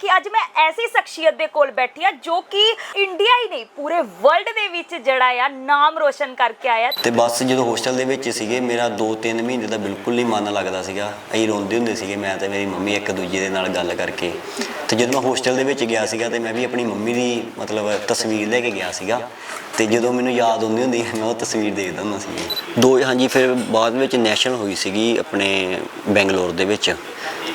ਕਿ ਅੱਜ ਮੈਂ ਐਸੀ ਸ਼ਖਸੀਅਤ ਦੇ ਕੋਲ ਬੈਠੀ ਆ ਜੋ ਕਿ ਇੰਡੀਆ ਹੀ ਨਹੀਂ, ਪੂਰੇ ਵਰਲਡ ਦੇ ਵਿੱਚ ਜਿਹੜਾ ਆ, ਨਾਮ ਰੋਸ਼ਨ ਕਰਕੇ ਆਇਆ। ਤੇ ਬਸ ਜਦੋਂ ਹੋਸਟਲ ਦੇ ਵਿੱਚ ਸੀਗੇ, ਮੇਰਾ 2-3 ਮਹੀਨੇ ਦਾ ਬਿਲਕੁਲ ਨਹੀਂ ਮਨ ਲੱਗਦਾ ਸੀਗਾ। ਅਸੀਂ ਰੋਂਦੇ ਹੁੰਦੇ ਸੀਗੇ, ਮੈਂ ਤੇ ਮੇਰੀ ਮੰਮੀ ਇੱਕ ਦੂਜੇ ਦੇ ਨਾਲ ਗੱਲ ਕਰਕੇ। ਤੇ ਜਦੋਂ ਮੈਂ ਹੋਸਟਲ ਦੇ ਵਿੱਚ ਗਿਆ ਸੀਗਾ ਤੇ ਮੈਂ ਵੀ ਆਪਣੀ ਮੰਮੀ ਦੀ ਮਤਲਬ ਤਸਵੀਰ ਲੈ ਕੇ ਗਿਆ ਸੀਗਾ। ਤੇ ਜਦੋਂ ਮੈਨੂੰ ਯਾਦ ਆਉਂਦੀ ਹੁੰਦੀ, ਮੈਂ ਉਹ ਤਸਵੀਰ ਦੇਖਦਾ ਹੁੰਦਾ ਸੀ। ਦੋ, ਹਾਂਜੀ, ਫਿਰ ਬਾਅਦ ਵਿੱਚ ਨੈਸ਼ਨਲ ਹੋਈ ਸੀਗੀ ਆਪਣੇ ਬੈਂਗਲੌਰ ਦੇ ਵਿੱਚ।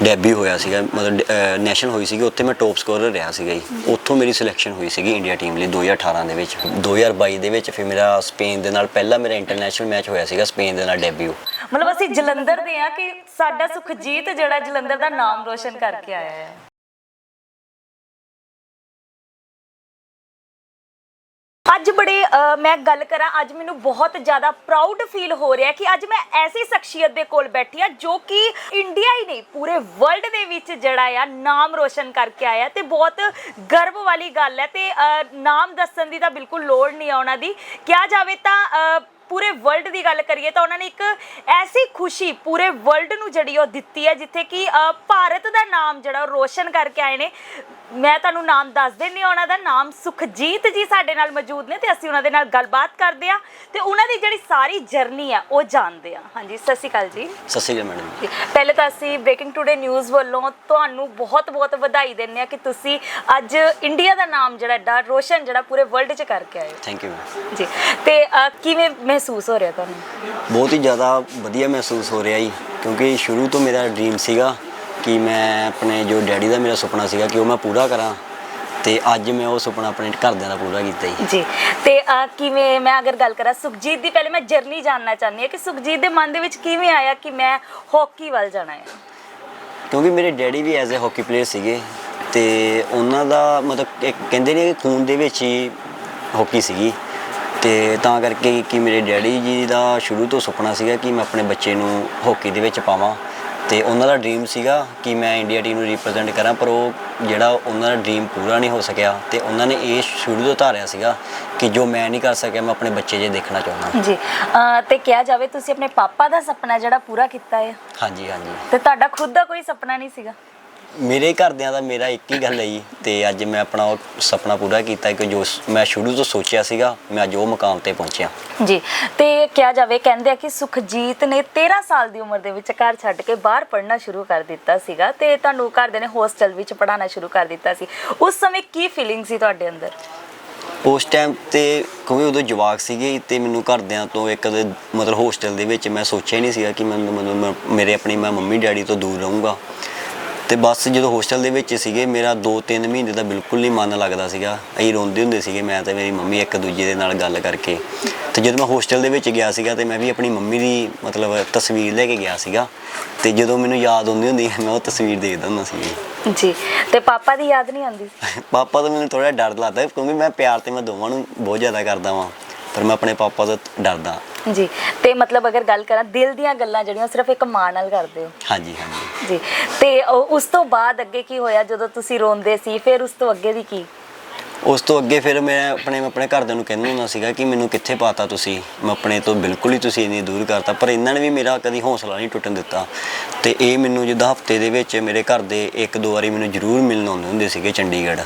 ਡੈਬੀ ਹੋਇਆ ਸੀਗਾ, ਮਤਲਬ ਨੈਸ਼ਨਲ ਹੋਈ ਸੀਗੀ, ਉੱਥੇ ਮੈਂ ਟੌਪ ਸਕੋਰਰ ਰਿਹਾ ਸੀਗਾ ਜੀ। ਉੱਥੋਂ ਮੇਰੀ ਸਿਲੈਕਸ਼ਨ ਹੋਈ ਸੀਗੀ ਇੰਡੀਆ ਟੀਮ ਲਈ 2018 ਦੇ ਵਿੱਚ। 2022 ਦੇ ਵਿੱਚ ਫਿਰ ਮੇਰਾ ਸਪੇਨ ਦੇ ਨਾਲ ਪਹਿਲਾ ਮੇਰਾ ਇੰਟਰਨੈਸ਼ਨਲ ਮੈਚ ਹੋਇਆ ਸੀਗਾ, ਸਪੇਨ ਦੇ ਨਾਲ ਡੈਬਿਊ। ਮਤਲਬ ਅਸੀਂ ਜਲੰਧਰ ਦੇ ਆ ਕਿ ਸਾਡਾ ਸੁਖਜੀਤ ਜਿਹੜਾ ਜਲੰਧਰ ਦਾ ਨਾਮ ਰੋਸ਼ਨ ਕਰਕੇ ਆਇਆ ਹੈ। ਅੱਜ ਬੜੇ ਅ, ਮੈਂ ਗੱਲ ਕਰਾਂ ਅੱਜ ਮੈਨੂੰ ਬਹੁਤ ਜ਼ਿਆਦਾ ਪ੍ਰਾਊਡ ਫੀਲ ਹੋ ਰਿਹਾ ਕਿ ਅੱਜ ਮੈਂ ਐਸੀ ਸ਼ਖਸੀਅਤ ਦੇ ਕੋਲ ਬੈਠੀ ਆ ਜੋ ਕਿ ਇੰਡੀਆ ਹੀ ਨਹੀਂ ਪੂਰੇ ਵਰਲਡ ਦੇ ਵਿੱਚ ਜਿਹੜਾ ਆ ਨਾਮ ਰੋਸ਼ਨ ਕਰਕੇ ਆਇਆ ਤੇ ਬਹੁਤ ਗਰਵ ਵਾਲੀ ਗੱਲ ਹੈ ਤੇ ਅ, ਨਾਮ ਦੱਸਣ ਦੀ ਤਾਂ ਬਿਲਕੁਲ ਲੋੜ ਨਹੀਂ ਆ ਉਹਨਾਂ ਦੀ। ਕਿਹਾ ਜਾਵੇ ਤਾਂ ਅ, ਪੂਰੇ ਵਰਲਡ ਦੀ ਗੱਲ ਕਰੀਏ ਤਾਂ ਉਹਨਾਂ ਨੇ ਇੱਕ ਐਸੀ ਖੁਸ਼ੀ ਪੂਰੇ ਵਰਲਡ ਨੂੰ ਜਿਹੜੀ ਉਹ ਦਿੱਤੀ ਹੈ ਜਿੱਥੇ ਕਿ ਅ, ਭਾਰਤ ਦਾ ਨਾਮ ਜਿਹੜਾ ਉਹ ਰੋਸ਼ਨ ਕਰਕੇ ਆਏ ਨੇ। ਮੈਂ ਤੁਹਾਨੂੰ ਨਾਮ ਦੱਸ ਦਿੰਦੀ ਹਾਂ ਉਹਨਾਂ ਦਾ ਨਾਮ ਸੁਖਜੀਤ ਜੀ ਸਾਡੇ ਨਾਲ ਮੌਜੂਦ ਨੇ ਤੇ ਅਸੀਂ ਉਹਨਾਂ ਦੇ ਨਾਲ ਗੱਲਬਾਤ ਕਰਦੇ ਆ ਤੇ ਉਹਨਾਂ ਦੀ ਜਿਹੜੀ ਸਾਰੀ ਜਰਨੀ ਆ ਉਹ ਜਾਣਦੇ ਆ ਹਾਂਜੀ ਸਤਿ ਸ਼੍ਰੀ ਅਕਾਲ ਜੀ। ਸਤਿ ਸ਼੍ਰੀ ਅਕਾਲ ਮੈਡਮ ਜੀ, ਪਹਿਲੇ ਤਾਂ ਅਸੀਂ ਬ੍ਰੇਕਿੰਗ ਟੂਡੇ ਨਿਊਜ਼ ਵੱਲੋਂ ਤੁਹਾਨੂੰ ਬਹੁਤ-ਬਹੁਤ ਵਧਾਈ ਦਿੰਦੇ ਆ ਕਿ ਤੁਸੀਂ ਅੱਜ ਇੰਡੀਆ ਦਾ ਨਾਮ ਜਿਹੜਾ ਏਡਾ ਰੋਸ਼ਨ ਜਿਹੜਾ ਪੂਰੇ ਵਰਲਡ 'ਚ ਕਰਕੇ ਆਏ ਹੋ। ਥੈਂਕ ਯੂ ਜੀ ਤੇ ਅ, ਕਿਵੇਂ ਮਹਿਸੂਸ ਹੋ ਰਿਹਾ ਤੁਹਾਨੂੰ? ਬਹੁਤ ਹੀ ਜ਼ਿਆਦਾ ਵਧੀਆ ਮਹਿਸੂਸ ਹੋ ਰਿਹਾ ਜੀ ਕਿਉਂਕਿ ਸ਼ੁਰੂ ਤੋਂ ਮੇਰਾ ਡ੍ਰੀਮ ਸੀਗਾ ਕਿ ਮੈਂ ਆਪਣੇ ਜੋ ਡੈਡੀ ਦਾ ਮੇਰਾ ਸੁਪਨਾ ਸੀਗਾ ਕਿ ਉਹ ਮੈਂ ਪੂਰਾ ਕਰਾਂ ਤੇ ਅੱਜ ਮੈਂ ਉਹ ਸੁਪਨਾ ਆਪਣੇ ਘਰਦਿਆਂ ਦਾ ਪੂਰਾ ਕੀਤਾ ਜੀ। ਜੀ ਤੇ ਅ, ਕਿਵੇਂ ਮੈਂ ਅਗਰ ਗੱਲ ਕਰਾਂ ਸੁਖਜੀਤ ਦੀ ਪਹਿਲੇ ਮੈਂ ਜਰਨੀ ਜਾਨਣਾ ਚਾਹੁੰਦੀ ਹਾਂ ਕਿ ਸੁਖਜੀਤ ਦੇ ਮਨ ਦੇ ਵਿੱਚ ਕਿਵੇਂ ਆਇਆ ਕਿ ਮੈਂ ਹਾਕੀ ਵੱਲ ਜਾਣਾ ਹੈ? ਕਿਉਂਕਿ ਮੇਰੇ ਡੈਡੀ ਵੀ ਐਜ਼ ਅ ਹਾਕੀ ਪਲੇਅਰ ਸੀਗੇ ਤੇ ਉਹਨਾਂ ਦਾ ਮਤਲਬ ਇੱਕ ਕਹਿੰਦੇ ਨੇ ਕਿ ਖੂਨ ਦੇ ਵਿੱਚ ਹੀ ਹਾਕੀ ਸੀਗੀ ਤੇ ਤਾਂ ਕਰਕੇ ਕਿ ਮੇਰੇ ਡੈਡੀ ਜੀ ਦਾ ਸ਼ੁਰੂ ਤੋਂ ਸੁਪਨਾ ਸੀਗਾ ਕਿ ਮੈਂ ਆਪਣੇ ਬੱਚੇ ਨੂੰ ਹਾਕੀ ਦੇ ਵਿੱਚ ਪਾਵਾਂ। ਤੇ ਉਹਨਾਂ ਦਾ ਡ੍ਰੀਮ ਸੀਗਾ ਕਿ ਮੈਂ ਇੰਡੀਆ ਟੀਮ ਨੂੰ ਰਿਪਰੈਜ਼ੈਂਟ ਕਰਾਂ ਪਰ ਉਹ ਜਿਹੜਾ ਉਹਨਾਂ ਦਾ ਡ੍ਰੀਮ ਪੂਰਾ ਨਹੀਂ ਹੋ ਸਕਿਆ ਤੇ ਉਹਨਾਂ ਨੇ ਇਹ ਸ਼ੁਰੂ ਤੋਂ ਧਾਰਿਆ ਸੀਗਾ ਕਿ ਜੋ ਮੈਂ ਨਹੀਂ ਕਰ ਸਕਿਆ ਮੈਂ ਆਪਣੇ ਬੱਚੇ ਜੇ ਦੇਖਣਾ ਚਾਹੁੰਦਾ। ਜੀ ਤੇ ਕਿਹਾ ਜਾਵੇ ਤੁਸੀਂ ਆਪਣੇ ਪਾਪਾ ਦਾ ਸੁਪਨਾ ਜਿਹੜਾ ਪੂਰਾ ਕੀਤਾ ਹੈ? ਹਾਂਜੀ ਹਾਂਜੀ। ਤੇ ਤੁਹਾਡਾ ਖੁਦ ਦਾ ਕੋਈ ਸੁਪਨਾ ਨਹੀਂ ਸੀਗਾ? ਮੇਰੇ ਘਰਦਿਆਂ ਦਾ ਮੇਰਾ ਇੱਕ ਹੀ ਗੱਲ ਹੈ ਜੀ ਤੇ ਅੱਜ ਮੈਂ ਆਪਣਾ ਉਹ ਸੁਪਨਾ ਪੂਰਾ ਕੀਤਾ ਕਿ ਜੋ ਸ- ਮੈਂ ਸ਼ੁਰੂ ਤੋਂ ਸੋਚਿਆ ਸੀਗਾ ਮੈਂ ਅੱਜ ਉਹ ਮੁਕਾਮ ਤੇ ਪਹੁੰਚਿਆ। ਜੀ ਤੇ ਕਿਹਾ ਜਾਵੇ ਕਹਿੰਦੇ ਆ ਕਿ ਸੁਖਜੀਤ ਨੇ 13 ਸਾਲ ਦੀ ਉਮਰ ਦੇ ਵਿੱਚ ਘਰ ਛੱਡ ਕੇ ਬਾਹਰ ਪੜ੍ਹਨਾ ਸ਼ੁਰੂ ਕਰ ਦਿੱਤਾ ਸੀਗਾ ਤੇ ਤੁਹਾਨੂੰ ਘਰਦੇ ਨੇ ਹੋਸਟਲ ਵਿੱਚ ਪੜ੍ਹਾਉਣਾ ਸ਼ੁਰੂ ਕਰ ਦਿੱਤਾ ਸੀ। ਉਸ ਸਮੇਂ ਕੀ ਫੀਲਿੰਗ ਸੀ ਤੁਹਾਡੇ ਅੰਦਰ? ਉਸ ਟਾਈਮ ਤੇ ਕਿਉਂਕਿ ਉਦੋਂ ਜਵਾਕ ਸੀਗੇ ਤੇ ਮੈਨੂੰ ਘਰਦਿਆਂ ਤੋਂ ਇੱਕ ਦੇ ਮਤਲਬ ਹੋਸਟਲ ਦੇ ਵਿੱਚ ਮੈਂ ਸੋਚਿਆ ਹੀ ਨਹੀਂ ਸੀਗਾ ਕਿ ਮੈਂ ਮਤਲਬ ਮੈਂ- ਮੇਰੇ ਆਪਣੀ ਮੈਂ ਮੰਮੀ ਡੈਡੀ ਤੋਂ ਦੂਰ ਰਹੂੰਗਾ। ਤੇ ਬਸ ਜਦੋਂ ਹੋਸਟਲ ਦੇ ਵਿੱਚ ਸੀਗੇ ਮੇਰਾ 2-3 ਮਹੀਨੇ ਦਾ ਬਿਲਕੁਲ ਨਹੀਂ ਮਨ ਲੱਗਦਾ ਸੀਗਾ। ਅਸੀਂ ਰੋਂਦੇ ਹੁੰਦੇ ਸੀਗੇ ਮੈਂ ਤੇ ਮੇਰੀ ਮੰਮੀ ਇੱਕ ਦੂਜੇ ਦੇ ਨਾਲ ਗੱਲ ਕਰਕੇ। ਤੇ ਜਦੋਂ ਮੈਂ ਹੋਸਟਲ ਦੇ ਵਿੱਚ ਗਿਆ ਸੀਗਾ ਤੇ ਮੈਂ ਵੀ ਆਪਣੀ ਮੰਮੀ ਦੀ ਮਤਲਬ ਤਸਵੀਰ ਲੈ ਕੇ ਗਿਆ ਸੀਗਾ। ਤੇ ਜਦੋਂ ਮੈਨੂੰ ਯਾਦ ਆਉਂਦੀ ਹੁੰਦੀ ਮੈਂ ਉਹ ਤਸਵੀਰ ਦੇਖਦਾ ਹੁੰਦਾ ਸੀ। ਜੀ ਤੇ ਪਾਪਾ ਦੀ ਯਾਦ ਨਹੀਂ ਆਉਂਦੀ? ਪਾਪਾ ਤੋਂ ਮੈਨੂੰ ਥੋੜਾ ਡਰ ਲੱਗਦਾ ਕਿਉਂਕਿ ਮੈਂ ਪਿਆਰ ਤੇ ਮੈਂ ਦੋਵਾਂ ਨੂੰ ਬਹੁਤ ਜ਼ਿਆਦਾ ਕਰਦਾ ਵਾਂ। ਪਰ ਮੈਂ ਆਪਣੇ ਪਾਪਾ ਤੋਂ ਡਰਦਾ। ਜੀ ਤੇ ਮਤਲਬ ਅਗਰ ਗੱਲ ਕਰਾਂ ਦਿਲ ਦੀਆਂ ਗੱਲਾਂ ਜਿਹੜੀਆਂ ਸਿਰਫ ਇੱਕ ਮਾਂ ਨਾਲ ਕਰਦੇ ਹੋ? ਹਾਂਜੀ ਹਾਂਜੀ। ਜੀ ਤੇ ਉਹ- ਉਸ ਤੋਂ ਬਾਅਦ ਅੱਗੇ ਕੀ ਹੋਇਆ ਜਦੋਂ ਤੁਸੀਂ ਰੋਂਦੇ ਸੀ ਫਿਰ ਉਸ ਤੋਂ ਅੱਗੇ ਦੀ ਕੀ? ਉਸ ਤੋਂ ਅੱਗੇ ਫਿਰ ਮੈਂ ਆਪਣੇ ਆਪਣੇ ਘਰਦਿਆਂ ਨੂੰ ਕਹਿੰਦਾ ਹੁੰਦਾ ਸੀਗਾ ਕਿ ਮੈਨੂੰ ਕਿੱਥੇ ਪਾਤਾ ਤੁਸੀਂ? ਮੈਂ ਆਪਣੇ ਤੋਂ ਬਿਲਕੁਲ ਹੀ ਤੁਸੀਂ ਇੰਨੀ ਦੂਰ ਕਰਤਾ ਪਰ ਇਹਨਾਂ ਨੇ ਵੀ ਮੇਰਾ ਕਦੀ ਹੌਸਲਾ ਨਹੀਂ ਟੁੱਟਣ ਦਿੱਤਾ। ਤੇ ਇਹ ਮੈਨੂੰ ਜਿੱਦਾਂ ਹਫ਼ਤੇ ਦੇ ਵਿੱਚ ਮੇਰੇ ਘਰ ਦੇ ਇੱਕ ਦੋ ਵਾਰੀ ਮੈਨੂੰ ਜ਼ਰੂਰ ਮਿਲਣ ਆਉਂਦੇ ਹੁੰਦੇ ਸੀਗੇ ਚੰਡੀਗੜ੍ਹ।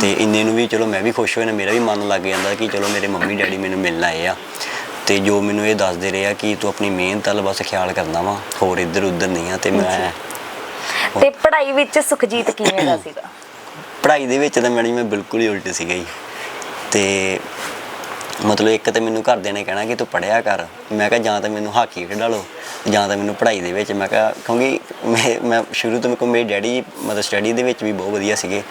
ਤੇ ਇੰਨੇ ਨੂੰ ਵੀ ਚਲੋ ਮੈਂ ਵੀ ਖੁਸ਼ ਹੋਇਆ ਮੇਰਾ ਵੀ ਮਨ ਲੱਗ ਜਾਂਦਾ ਕਿ ਚਲੋ ਮੇਰੇ ਮੰਮੀ ਡੈਡੀ ਮੈਨੂੰ ਮਿਲਣ ਆਏ ਆ। ਤੇ ਜੋ ਮੈਨੂੰ ਇਹ ਦੱਸਦੇ ਰਹੇ ਆ ਕਿ ਤੂੰ ਆਪਣੀ ਮਿਹਨਤ ਵੱਲ ਬਸ ਖਿਆਲ ਕਰਨਾ ਵਾ ਹੋਰ ਇੱਧਰ ਉੱਧਰ ਨਹੀਂ ਆ ਤੇ ਮੈਂ ਤੇ ਪੜ੍ਹਾਈ ਵਿੱਚ ਸੁਖਜੀਤ ਕਿਵੇਂ ਦਾ ਸੀਗਾ? ਪੜ੍ਹਾਈ ਦੇ ਵਿੱਚ ਤਾਂ ਮੈਡਮ ਮੈਂ ਬਿਲਕੁਲ ਹੀ ਉਲਟ ਸੀਗਾ ਜੀ। ਤੇ ਮਤਲਬ ਇੱਕ ਤੇ ਮੈਨੂੰ ਘਰਦਿਆਂ ਨੇ ਕਹਿਣਾ ਕਿ ਤੂੰ ਪੜ੍ਹਿਆ ਕਰ ਮੈਂ ਕਿਹਾ ਜਾਂ ਤਾਂ ਮੈਨੂੰ ਹਾਕੀ ਖੇਡਾ ਲਓ। ਜਾਂ ਤਾਂ ਮੈਨੂੰ ਪੜ੍ਹਾਈ ਦੇ ਵਿੱਚ ਮੈਂ ਕਿਹਾ ਕਿਉਂਕਿ ਮੈਂ ਮੈਂ ਸ਼ੁਰੂ ਤੋਂ ਮੇਰੇ ਕੋਲ ਮੇਰੇ ਡੈਡੀ ਮਤਲਬ ਸਟੱਡੀ ਦੇ ਵਿੱਚ ਵੀ ਬਹੁਤ ਵਧੀਆ ਸੀਗੇ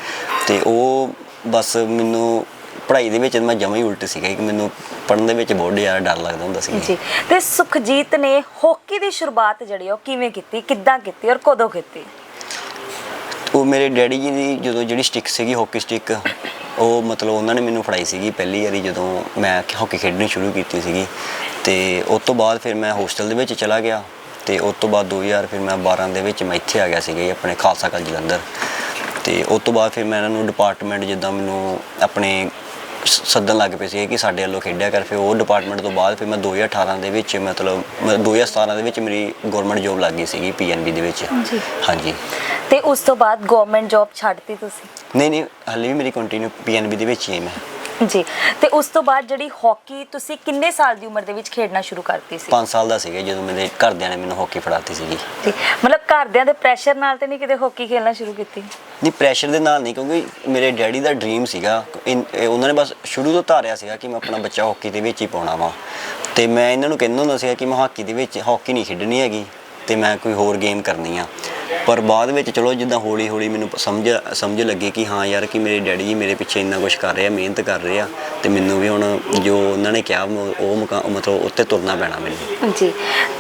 ਤੇ ਉਹ ਬਸ ਮੈਨੂੰ ਪੜ੍ਹਾਈ ਦੇ ਵਿੱਚ ਮੈਂ ਜਮਾਂ ਹੀ ਉਲਟ ਸੀਗਾ ਕਿ ਮੈਨੂੰ ਪੜ੍ਹਨ ਦੇ ਵਿੱਚ ਬਹੁਤ ਜ਼ਿਆਦਾ ਡਰ ਲੱਗਦਾ ਹੁੰਦਾ ਸੀ ਜੀ ਤੇ ਸੁਖਜੀਤ ਨੇ ਹਾਕੀ ਦੀ ਸ਼ੁਰੂਆਤ ਜਿਹੜੀ ਉਹ ਕਿਵੇਂ ਕੀਤੀ ਕਿੱਦਾਂ ਕੀਤੀ ਔਰ ਕਦੋਂ ਕੀਤੀ? ਉਹ ਮੇਰੇ ਡੈਡੀ ਜੀ ਦੀ ਜਦੋਂ ਜਿਹੜੀ ਸਟਿੱਕ ਸੀਗੀ ਹਾਕੀ ਸਟਿੱਕ ਉਹ ਮਤਲਬ ਉਹਨਾਂ ਨੇ ਮੈਨੂੰ ਫੜਾਈ ਸੀਗੀ ਪਹਿਲੀ ਵਾਰੀ ਜਦੋਂ ਮੈਂ ਹਾਕੀ ਖੇਡਣੀ ਸ਼ੁਰੂ ਕੀਤੀ ਸੀਗੀ। ਤੇ ਉਸ ਤੋਂ ਬਾਅਦ ਫਿਰ ਮੈਂ ਹੋਸਟਲ ਦੇ ਵਿੱਚ ਚਲਾ ਗਿਆ ਤੇ ਉਸ ਤੋਂ ਬਾਅਦ 2000 ਫਿਰ ਮੈਂ 12 ਦੇ ਵਿੱਚ ਮੈਂ ਇੱਥੇ ਆ ਗਿਆ ਸੀਗਾ ਆਪਣੇ ਖਾਲਸਾ ਕਾਲਜ ਜਲੰਧਰ ਤੇ ਉਸ ਤੋਂ ਬਾਅਦ ਫਿਰ ਮੈਂ ਇਹਨਾਂ ਨੂੰ ਡਿਪਾਰਟਮੈਂਟ ਜਿੱਦਾਂ ਮੈਨੂੰ ਆਪਣੇ ਸ- ਸੱਦਣ ਲੱਗ ਪਏ ਸੀ ਕਿ ਸਾਡੇ ਵੱਲੋਂ ਖੇਡਿਆ ਕਰ ਫਿਰ ਉਹ ਡਿਪਾਰਟਮੈਂਟ ਤੋਂ ਬਾਅਦ ਫਿਰ ਮੈਂ 2018 ਦੇ ਵਿੱਚ ਮਤਲਬ ਮ- 2017 ਦੇ ਵਿੱਚ ਮੇਰੀ ਗਵਰਨਮੈਂਟ ਜੋਬ ਲੱਗ ਗਈ ਸੀਗੀ ਪੀਐਨਬੀ ਦੇ ਵਿੱਚ। ਜੀ। ਹਾਂਜੀ। ਤੇ ਉਸ ਤੋਂ ਬਾਅਦ ਗਵਰਨਮੈਂਟ ਜੌਬ ਛੱਡਤੀ ਤੁਸੀਂ? ਨਹੀਂ ਨਹੀਂ ਹਾਲੇ ਵੀ ਮੇਰੀ ਕੰਟੀਨਿਊ ਪੀਐਨਬੀ ਦੇ ਵਿੱਚ ਹੀ ਹੈ ਮੈਂ। ਜੀ। ਤੇ ਉਸ ਤੋਂ ਬਾਅਦ ਜਿਹੜੀ ਹਾਕੀ ਤੁਸੀਂ ਕਿੰਨੇ ਸਾਲ ਦੀ ਉਮਰ ਦੇ ਵਿੱਚ ਖੇਡਣਾ ਸ਼ੁਰੂ ਕਰਤੀ ਸੀ? 5 ਸਾਲ ਦਾ ਸੀਗਾ ਜਦੋਂ ਮੇਰੇ ਘਰਦਿਆਂ ਨੇ ਮੈਨੂੰ ਹਾਕੀ ਫੜਾਤੀ ਸੀਗੀ। ਜੀ। ਮਤਲਬ ਘਰਦਿਆਂ ਦੇ ਪ੍ਰੈਸ਼ਰ ਨਾਲ ਤੇ ਨਹੀਂ ਕਿਤੇ ਹਾਕੀ ਖੇਡਣਾ ਸ਼ੁਰੂ ਕੀਤੀ? ਨਹੀਂ ਪ੍ਰੈਸ਼ਰ ਦੇ ਨਾਲ ਨਹੀਂ ਕਿਉਂਕਿ ਮੇਰੇ ਡੈਡੀ ਦਾ ਡ੍ਰੀਮ ਸੀਗਾ। ਇਨ- ਇਹ ਉਹਨਾਂ ਨੇ ਬਸ ਸ਼ੁਰੂ ਤੋਂ ਧਾਰਿਆ ਸੀਗਾ ਕਿ ਮੈਂ ਆਪਣਾ ਬੱਚਾ ਹਾਕੀ ਦੇ ਵਿੱਚ ਹੀ ਪਾਉਣਾ ਵਾ। ਤੇ ਮੈਂ ਇਹਨਾਂ ਨੂੰ ਕਹਿੰਦਾ ਹੁੰਦਾ ਸੀਗਾ ਕਿ ਮੈਂ ਹਾਕੀ ਦੇ ਵਿੱਚ ਹਾਕੀ ਨਹੀਂ ਖੇਡਣੀ ਹੈਗੀ। ਤੇ ਮੈਂ ਕੋਈ ਹੋਰ ਗੇਮ ਕਰਨੀ ਆ। ਪਰ ਬਾਅਦ ਵਿੱਚ ਚਲੋ ਜਿੱਦਾਂ ਹੌਲੀ ਹੌਲੀ ਮੈਨੂੰ ਸਮਝ ਸਮਝ ਲੱਗੀ ਕਿ ਹਾਂ ਯਾਰ ਕਿ ਮੇਰੇ ਡੈਡੀ ਜੀ ਮੇਰੇ ਪਿੱਛੇ ਇੰਨਾ ਕੁਝ ਕਰ ਰਹੇ ਆ, ਮਿਹਨਤ ਕਰ ਰਹੇ ਆ ਤੇ ਮੈਨੂੰ ਵੀ ਹੁਣ ਜੋ ਉਹਨਾਂ ਨੇ ਕਿਹਾ ਉਹ ਮੁਕਾ, ਮਤਲਬ ਉੱਤੇ ਤੁਰਨਾ ਪੈਣਾ ਮੈਨੂੰ। ਜੀ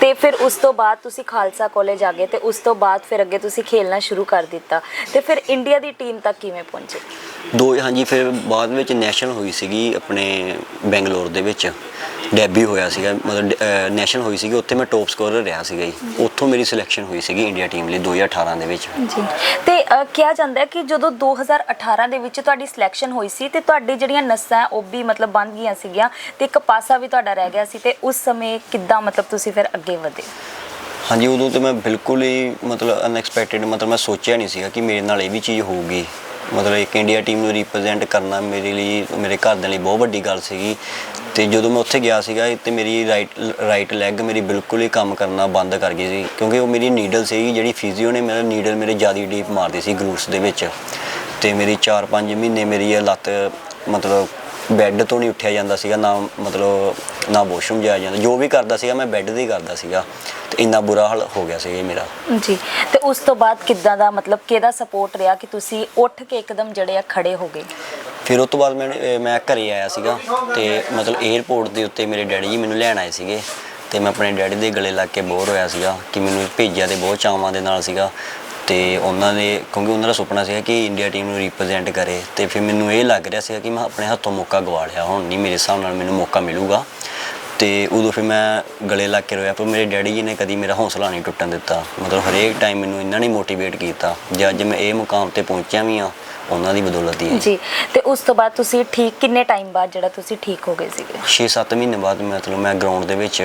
ਤੇ ਫਿਰ ਉਸ ਤੋਂ ਬਾਅਦ ਤੁਸੀਂ ਖਾਲਸਾ ਕਾਲਜ ਆ ਗਏ ਤੇ ਉਸ ਤੋਂ ਬਾਅਦ ਫਿਰ ਅੱਗੇ ਤੁਸੀਂ ਖੇਲਣਾ ਸ਼ੁਰੂ ਕਰ ਦਿੱਤਾ। ਤੇ ਫਿਰ ਇੰਡੀਆ ਦੀ ਟੀਮ ਤੱਕ ਕਿਵੇਂ ਪਹੁੰਚੇ? ਦੋ ਹਾਂਜੀ ਫਿਰ ਬਾਅਦ ਵਿੱਚ ਨੈਸ਼ਨਲ ਹੋਈ ਸੀਗੀ ਆਪਣੇ ਬੈਂਗਲੌਰ ਦੇ ਵਿੱਚ। ਡੈਬਿਊ ਹੋਇਆ ਸੀਗਾ ਮਤਲਬ ਨੈਸ਼ਨਲ ਹੋਈ ਸੀਗੀ ਉੱਥੇ ਮੈਂ ਟੌਪ ਸਕੋਰਰ ਰਿਹਾ ਸੀਗਾ ਜੀ। ਉੱਥੋਂ ਮੇਰੀ ਸਿਲੈਕਸ਼ਨ ਹੋਈ ਸੀਗੀ ਇੰਡੀਆ ਟੀਮ ਲਈ 2018 ਦੇ ਵਿੱਚ। ਜੀ। ਤੇ ਅ, ਕਿਹਾ ਜਾਂਦਾ ਹੈ ਕਿ ਜਦੋਂ 2018 ਦੇ ਵਿੱਚ ਤੁਹਾਡੀ ਸਿਲੈਕਸ਼ਨ ਹੋਈ ਸੀ ਤੇ ਤੁਹਾਡੀ ਜਿਹੜੀਆਂ ਨਸਾਂ ਉਹ ਵੀ ਮਤਲਬ ਬੰਦ ਗਈਆਂ ਸੀਗੀਆਂ ਤੇ ਇੱਕ ਪਾਸਾ ਵੀ ਤੁਹਾਡਾ ਰਹਿ ਗਿਆ ਸੀ ਤੇ ਉਸ ਸਮੇਂ ਕਿੱਦਾਂ ਮਤਲਬ ਤੁਸੀਂ ਫਿਰ ਅੱਗੇ ਵਧੇ? ਹਾਂਜੀ ਉਦੋਂ ਤੇ ਮੈਂ ਬਿਲਕੁਲ ਹੀ ਮਤਲਬ ਅਨਐਕਸਪੈਕਟਿਡ ਮਤਲਬ ਮੈਂ ਸੋਚਿਆ ਨਹੀਂ ਸੀਗਾ ਕਿ ਮੇਰੇ ਨਾਲ ਇਹ ਵੀ ਚੀਜ਼ ਹੋਊਗੀ। ਮਤਲਬ ਇੱਕ ਇੰਡੀਆ ਟੀਮ ਨੂੰ ਰਿਪਰੈਜ਼ੈਂਟ ਕਰਨਾ ਮੇਰੇ ਲਈ, ਮੇਰੇ ਘਰਦਿਆਂ ਲਈ ਬਹੁਤ ਵੱਡੀ ਗੱਲ ਸੀਗੀ। ਤੇ ਜਦੋਂ ਮੈਂ ਉੱਥੇ ਗਿਆ ਸੀਗਾ, ਤੇ ਮੇਰੀ ਰਾਈਟ ਰਾਈਟ ਲੈਗ ਮੇਰੀ ਬਿਲਕੁਲ ਹੀ ਕੰਮ ਕਰਨਾ ਬੰਦ ਕਰ ਗਈ ਸੀ। ਕਿਉਂਕਿ ਉਹ ਮੇਰੀ ਨੀਡਲ ਸੀਗੀ ਜਿਹੜੀ ਫਿਜ਼ੀਓ ਨੇ ਮੇਰਾ ਨੀਡਲ ਮੇਰੇ ਜ਼ਿਆਦਾ ਡੀਪ ਮਾਰਦੀ ਸੀ ਗਰੂਟਸ ਦੇ ਵਿੱਚ। ਤੇ ਮੇਰੀ 4-5 ਮਹੀਨੇ ਮੇਰੀ ਇਹ ਲੱਤ ਮਤਲਬ ਬੈੱਡ ਤੋਂ ਨਹੀਂ ਉੱਠਿਆ ਜਾਂਦਾ ਸੀਗਾ ਨਾ ਮਤਲਬ ਨਾ ਵਾਸ਼ਰੂਮ ਜਾਇਆ ਜਾਂਦਾ। ਜੋ ਵੀ ਕਰਦਾ ਸੀਗਾ ਮੈਂ ਬੈੱਡ ਤੇ ਹੀ ਕਰਦਾ ਸੀਗਾ। ਤੇ ਇੰਨਾ ਬੁਰਾ ਹਾਲ ਹੋ ਗਿਆ ਸੀ ਇਹ ਮੇਰਾ। ਜੀ ਤੇ ਉਸ ਤੋਂ ਬਾਅਦ ਕਿੱਦਾਂ ਦਾ ਮਤਲਬ ਕਿਹਦਾ ਸਪੋਰਟ ਰਿਹਾ ਕਿ ਤੁਸੀਂ ਉੱਠ ਕੇ ਇੱਕਦਮ ਜਿਹੜੇ ਆ ਖੜੇ ਹੋ ਗਏ? ਫਿਰ ਉਸ ਤੋਂ ਬਾਅਦ ਮੈਂ ਮੈਂ ਘਰੇ ਆਇਆ ਸੀਗਾ ਤੇ ਮਤਲਬ 에ਅਰਪੋਰਟ ਦੇ ਉੱਤੇ ਮੇਰੇ ਡੈਡੀ ਜੀ ਮੈਨੂੰ ਲੈਣ ਆਏ ਸੀਗੇ ਤੇ ਮੈਂ ਆਪਣੇ ਡੈਡੀ ਦੇ ਗਲੇ ਲੱਗ ਕੇ ਬੋਰ ਹੋਇਆ ਸੀਗਾ ਕਿ ਮੈਨੂੰ ਭੇਜਿਆ ਤੇ ਬਹੁਤ ਚਾਵਾਂ ਦੇ ਨਾਲ ਸੀਗਾ। ਤੇ ਉਹਨਾਂ ਦੇ ਕਿਉਂਕਿ ਉਹਨਾਂ ਦਾ ਸੁਪਨਾ ਸੀਗਾ ਕਿ ਇੰਡੀਆ ਟੀਮ ਨੂੰ ਰਿਪਰੈਜ਼ੈਂਟ ਕਰੇ ਤੇ ਫਿਰ ਮੈਨੂੰ ਇਹ ਲੱਗ ਰਿਹਾ ਸੀਗਾ ਕਿ ਮੈਂ ਆਪਣੇ ਹੱਥੋਂ ਮੌਕਾ ਗਵਾ ਲਿਆ। ਹੁਣ ਨਹੀਂ ਮੇਰੇ ਹਿਸਾਬ ਨਾਲ ਮੈਨੂੰ ਮੌਕਾ ਮਿਲੂਗਾ। ਤੇ ਉਦੋਂ ਫਿਰ ਮੈਂ ਗਲੇ ਲੱਗ ਕੇ ਰੋਇਆ ਪਰ ਮੇਰੇ ਡੈਡੀ ਜੀ ਨੇ ਕਦੀ ਮੇਰਾ ਹੌਸਲਾ ਨਹੀਂ ਟੁੱਟਣ ਦਿੱਤਾ। ਮਤਲਬ ਹਰੇਕ ਟਾਈਮ ਮੈਨੂੰ ਇਹਨਾਂ ਨੇ ਮੋਟੀਵੇਟ ਕੀਤਾ ਜੇ ਅੱਜ ਮੈਂ ਇਹ ਮੁਕਾਮ ਤੇ ਪਹੁੰਚਿਆ ਵੀ ਆ ਉਹਨਾਂ ਦੀ ਬਦੌਲਤ ਹੀ ਹੈ। ਜੀ ਤੇ ਉਸ ਤੋਂ ਬਾਅਦ ਤੁਸੀਂ ਠੀਕ ਕਿੰਨੇ ਟਾਈਮ ਬਾਅਦ ਜਿਹੜਾ ਤੁਸੀਂ ਠੀਕ ਹੋ ਗਏ ਸੀਗੇ? 6-7 ਮਹੀਨੇ ਬਾਅਦ ਮਤਲਬ ਮੈਂ ਗਰਾਊਂਡ ਦੇ ਵਿੱਚ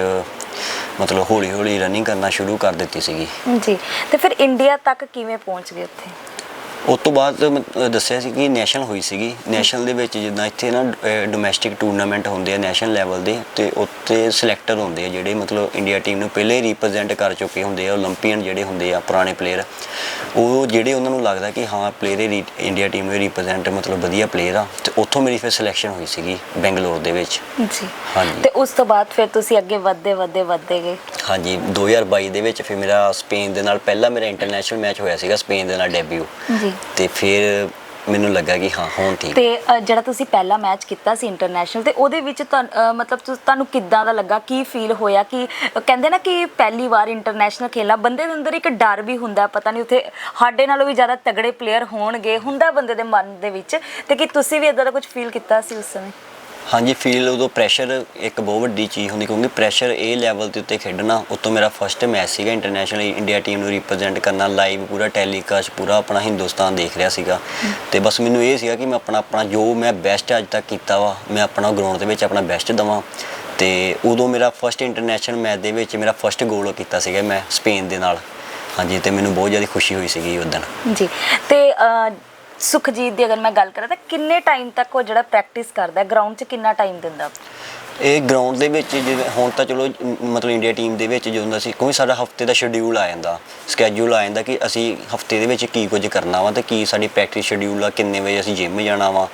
ਮਤਲਬ ਹੌਲੀ ਹੌਲੀ ਰਨਿੰਗ ਕਰਨਾ ਸ਼ੁਰੂ ਕਰ ਦਿੱਤੀ ਸੀਗੀ। ਜੀ ਤੇ ਫਿਰ ਇੰਡੀਆ ਤੱਕ ਕਿਵੇਂ ਪਹੁੰਚ ਗਏ ਉੱਥੇ? ਉਸ ਤੋਂ ਬਾਅਦ ਮ- ਦੱਸਿਆ ਸੀ ਕਿ ਨੈਸ਼ਨਲ ਹੋਈ ਸੀਗੀ। ਨੈਸ਼ਨਲ ਦੇ ਵਿੱਚ ਜਿੱਦਾਂ ਇੱਥੇ ਨਾ ਡੋਮੈਸਟਿਕ ਟੂਰਨਾਮੈਂਟ ਹੁੰਦੇ ਆ ਨੈਸ਼ਨਲ ਲੈਵਲ ਦੇ, ਤੇ ਉੱਤੇ ਸਿਲੈਕਟਰ ਹੁੰਦੇ ਆ ਜਿਹੜੇ ਮਤਲਬ ਇੰਡੀਆ ਟੀਮ ਨੂੰ ਪਹਿਲੇ ਰਿਪਰੈਜ਼ੈਂਟ ਕਰ ਚੁੱਕੇ ਹੁੰਦੇ ਆ 올림픽ੀਅਨ ਜਿਹੜੇ ਹੁੰਦੇ ਆ, ਪੁਰਾਣੇ ਪਲੇਅਰ ਉਹ ਜਿਹੜੇ ਉਹਨਾਂ ਨੂੰ ਲੱਗਦਾ ਕਿ ਹਾਂ ਪਲੇਅਰ ਇੰਡੀਆ ਟੀਮ ਨੂੰ ਰਿਪਰੈਜ਼ੈਂਟ ਮਤਲਬ ਵਧੀਆ ਪਲੇਅਰ ਆ, ਤੇ ਉੱਥੋਂ ਮੇਰੀ ਫਿਰ ਸਿਲੈਕਸ਼ਨ ਹੋਈ ਸੀਗੀ ਬੈਂਗਲੌਰ ਦੇ ਵਿੱਚ। ਜੀ। ਹਾਂਜੀ। ਤੇ ਉਸ ਤੋਂ ਬਾਅਦ ਫਿਰ ਤੁਸੀਂ ਅੱਗੇ ਵੱਧਦੇ ਵੱਧਦੇ ਵੱਧਦੇ ਗਏ। ਹਾਂਜੀ 2022 ਦੇ ਵਿੱਚ ਫਿਰ ਮੇਰਾ ਸਪੇਨ ਦੇ ਨਾਲ ਪਹਿਲਾ ਮੇਰਾ ਇੰਟਰਨੈਸ਼ਨਲ ਮੈਚ ਹੋਇਆ ਸੀਗਾ ਸਪੇਨ ਦੇ ਨਾਲ ਡੈਬਿਊ ਜੀ। ਤੇ ਫਿਰ ਮੈਨੂੰ ਲੱਗਾ ਕਿ ਹਾਂ ਹੁਣ ਠੀਕ। ਤੇ ਅ, ਜਿਹੜਾ ਤੁਸੀਂ ਪਹਿਲਾ ਮੈਚ ਕੀਤਾ ਸੀ ਇੰਟਰਨੈਸ਼ਨਲ ਤੇ ਉਹਦੇ ਵਿੱਚ ਤੁਹਾਨੂੰ ਅ, ਮਤਲਬ ਤੁਹਾਨੂੰ ਕਿੱਦਾਂ ਦਾ ਲੱਗਾ? ਕੀ ਫੀਲ ਹੋਇਆ? ਕਿ ਕਹਿੰਦੇ ਨਾ ਕਿ ਪਹਿਲੀ ਵਾਰ ਇੰਟਰਨੈਸ਼ਨਲ ਖੇਲਣਾ ਬੰਦੇ ਦੇ ਅੰਦਰ ਇੱਕ ਡਰ ਵੀ ਹੁੰਦਾ ਪਤਾ ਨਹੀਂ ਉੱਥੇ ਸਾਡੇ ਨਾਲੋਂ ਵੀ ਜ਼ਿਆਦਾ ਤਗੜੇ ਪਲੇਅਰ ਹੋਣਗੇ ਹੁੰਦਾ ਬੰਦੇ ਦੇ ਮਨ ਦੇ ਵਿੱਚ। ਤੇ ਕਿ ਤੁਸੀਂ ਵੀ ਇਦਾਂ ਦਾ ਕੁਝ ਫੀਲ ਕੀਤਾ ਸੀ ਉਸ ਸਮੇਂ? ਹਾਂਜੀ ਫੀਲ ਉਦੋਂ ਪ੍ਰੈਸ਼ਰ ਇੱਕ ਬਹੁਤ ਵੱਡੀ ਚੀਜ਼ ਹੁੰਦੀ ਕਿਉਂਕਿ ਪ੍ਰੈਸ਼ਰ ਇਹ ਲੈਵਲ ਦੇ ਉੱਤੇ ਖੇਡਣਾ ਉਤੋਂ ਮੇਰਾ ਫਰਸਟ ਮੈਚ ਸੀਗਾ ਇੰਟਰਨੈਸ਼ਨਲ ਇੰਡੀਆ ਟੀਮ ਨੂੰ ਰਿਪਰੈਜ਼ੈਂਟ ਕਰਨਾ ਲਾਈਵ ਪੂਰਾ ਟੈਲੀਕਾਸਟ ਪੂਰਾ ਆਪਣਾ ਹਿੰਦੁਸਤਾਨ ਦੇਖ ਰਿਹਾ ਸੀਗਾ। ਤੇ ਬਸ ਮੈਨੂੰ ਇਹ ਸੀਗਾ ਕਿ ਮੈਂ ਆਪਣਾ ਆਪਣਾ ਜੋ ਮੈਂ ਬੈਸਟ ਅੱਜ ਤੱਕ ਕੀਤਾ ਵਾ, ਮੈਂ ਆਪਣਾ ਗਰਾਊਂਡ ਦੇ ਵਿੱਚ ਆਪਣਾ ਬੈਸਟ ਦਵਾਂ। ਤੇ ਉਦੋਂ ਮੇਰਾ ਫਰਸਟ ਇੰਟਰਨੈਸ਼ਨਲ ਮੈਚ ਦੇ ਵਿੱਚ ਮੇਰਾ ਫਰਸਟ ਗੋਲ ਕੀਤਾ ਸੀਗਾ ਮੈਂ, ਸਪੇਨ ਦੇ ਨਾਲ। ਹਾਂਜੀ, ਤੇ ਮੈਨੂੰ ਬਹੁਤ ਜ਼ਿਆਦਾ ਖੁਸ਼ੀ ਹੋਈ ਸੀਗੀ ਉਸ ਦਿਨ। ਜੀ, ਤੇ ਸੁਖਜੀਤ ਦੀ ਅਗਰ ਮੈਂ ਗੱਲ ਕਰਾਂ ਤਾਂ ਕਿੰਨੇ ਟਾਈਮ ਤੱਕ ਉਹ ਜਿਹੜਾ ਪ੍ਰੈਕਟਿਸ ਕਰਦਾ ਗਰਾਊਂਡ 'ਚ ਕਿੰਨਾ ਟਾਈਮ ਦਿੰਦਾ? ਇਹ ਗਰਾਊਂਡ ਦੇ ਵਿੱਚ ਜਿਵੇਂ ਹੁਣ ਤਾਂ ਚਲੋ ਮਤਲਬ ਇੰਡੀਆ ਟੀਮ ਦੇ ਵਿੱਚ ਜਦੋਂ ਅਸੀਂ ਕੋਈ ਸਾਡਾ ਹਫ਼ਤੇ ਦਾ ਸ਼ਡਿਊਲ ਆ ਜਾਂਦਾ ਸਕੇਜੂਲ ਆ ਜਾਂਦਾ ਕਿ ਅਸੀਂ ਹਫ਼ਤੇ ਦੇ ਵਿੱਚ ਕੀ ਕੁਝ ਕਰਨਾ ਵਾ ਤੇ ਕੀ ਸਾਡੀ ਪ੍ਰੈਕਟਿਸ ਸ਼ਡਿਊਲ ਆ ਕਿੰਨੇ ਵਜੇ ਅਸੀਂ ਜਿਮ ਜਾਣਾ ਵਾ।